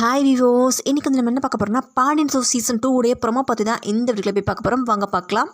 Hi விவோஸ் இன்றைக்கி வந்து நம்ம என்ன பார்க்க போகிறோம்னா பாண்டியன் சோ சீசன் டூ உடைய ப்ரொமோ பற்றி தான் இந்த வீட்டில் போய் பார்க்க போகிறோம் வாங்க பார்க்கலாம்.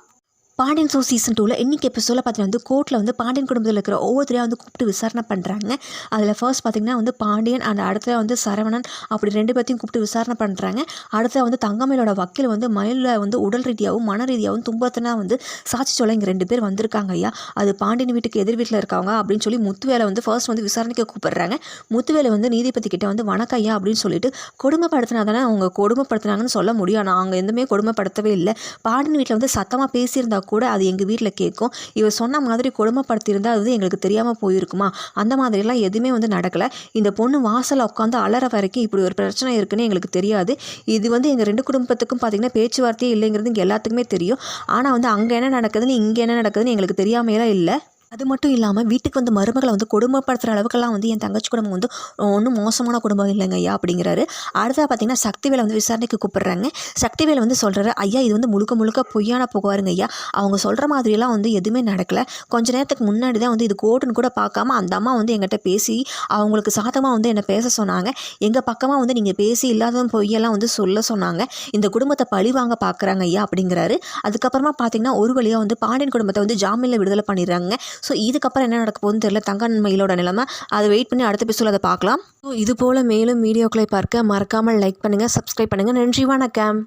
பாண்டியன் ஷோ சீசன் டூவில் இன்றைக்கி எபிசோடில் பார்த்தீங்கன்னா வந்து கோர்ட்டில் வந்து பாண்டியன் குடும்பத்தில் இருக்கிற ஒவ்வொருத்தரையும் வந்து கூப்பிட்டு விசாரணை பண்ணுறாங்க அதில் ஃபர்ஸ்ட் பார்த்தீங்கன்னா வந்து பாண்டியன் அந்த அடுத்த வந்து சரவணன் அப்படி ரெண்டு பேர்த்தையும் கூப்பிட்டு விசாரணை பண்ணுறாங்க அடுத்த வந்து தங்கமயிலோட வக்கீல் வந்து மயிலில் வந்து உடல் ரீதியாகவும் மன ரீதியாகவும் துன்பத்தினா வந்து சாட்சி சொல்ல இங்கே ரெண்டு பேர் வந்திருக்காங்க ஐயா. அது பாண்டியன் வீட்டுக்கு எதிர் வீட்டில் இருக்கவங்க அப்படின்னு சொல்லி முத்துவேலை வந்து ஃபர்ஸ்ட் வந்து விசாரணைக்கு கூப்பிடுறாங்க. முத்துவேலை வந்து நீதிபதி கிட்ட வந்து வணக்கம் ஐயா அப்படின்னு சொல்லிட்டு கொடுமைப்படுத்தினா தானே அவங்க கொடுமைப்படுத்தினாங்கன்னு சொல்ல முடியும். ஆனால் அவங்க எதுவுமே கொடுமைப்படுத்தவே இல்லை. பாண்டியன் வீட்டில் வந்து சத்தமாக பேசியிருந்தா கூட அது எங்கள் வீட்டில் கேட்கும். இவர் சொன்ன மாதிரி கொடுமைப்படுத்தியிருந்தா அது வந்து எங்களுக்கு தெரியாமல் போயிருக்குமா? அந்த மாதிரிலாம் எதுவுமே வந்து நடக்கலை. இந்த பொண்ணு வாசலில் உட்காந்து அலற வரைக்கும் இப்படி ஒரு பிரச்சனை இருக்குன்னு எங்களுக்கு தெரியாது. இது வந்து எங்கள் ரெண்டு குடும்பத்துக்கும் பார்த்திங்கன்னா பேச்சுவார்த்தையே இல்லைங்கிறது இங்கே எல்லாத்துக்குமே தெரியும். ஆனால் வந்து அங்கே என்ன நடக்குதுன்னு இங்கே என்ன நடக்குதுன்னு எங்களுக்கு தெரியாமையெல்லாம் இல்லை. அது மட்டும் இல்லாமல் வீட்டுக்கு வந்து மருமகளை வந்து கொடுமைப்படுத்துகிற அளவுக்கெல்லாம் வந்து என் தங்கச்சி குடும்பம் வந்து ஒன்றும் மோசமான குடும்பம் இல்லைங்க ஐயா அப்படிங்கிறாரு. அடுத்தா பார்த்தீங்கன்னா சக்திவேலை வந்து விசாரணைக்கு கூப்பிடுறாங்க. சக்திவேலை வந்து சொல்கிறாரு ஐயா இது வந்து முழுக்க முழுக்க பொய்யான புகாருங்க ஐயா. அவங்க சொல்கிற மாதிரியெல்லாம் வந்து எதுவுமே நடக்கலை. கொஞ்ச நேரத்துக்கு முன்னாடி தான் வந்து இது கோட்டுன்னு கூட பார்க்காம அந்த அம்மா வந்து எங்கிட்ட பேசி அவங்களுக்கு சாதமாக வந்து என்னை பேச சொன்னாங்க. எங்கள் பக்கமாக வந்து நீங்கள் பேசி இல்லாத பொய்யெல்லாம் வந்து சொல்ல சொன்னாங்க. இந்த குடும்பத்தை பழி வாங்க பார்க்குறாங்க ஐயா அப்படிங்கிறாரு. அதுக்கப்புறமா பார்த்தீங்கன்னா ஒரு வழியாக வந்து பாண்டியன் குடும்பத்தை வந்து ஜாமீனில் விடுதலை பண்ணிடுறாங்க. ஸோ இதுக்கப்புறம் என்ன நடக்க போகுதுன்னு தெரியல. தங்கன்மையிலோட நிலைமை. அதை வெயிட் பண்ணி அடுத்த எபிசோட அதை பார்க்கலாம். ஸோ இது போல் மேலும் வீடியோக்களை பார்க்க மறக்காமல் லைக் பண்ணுங்கள் சப்ஸ்கிரைப் பண்ணுங்கள் நன்றி வணக்கம்.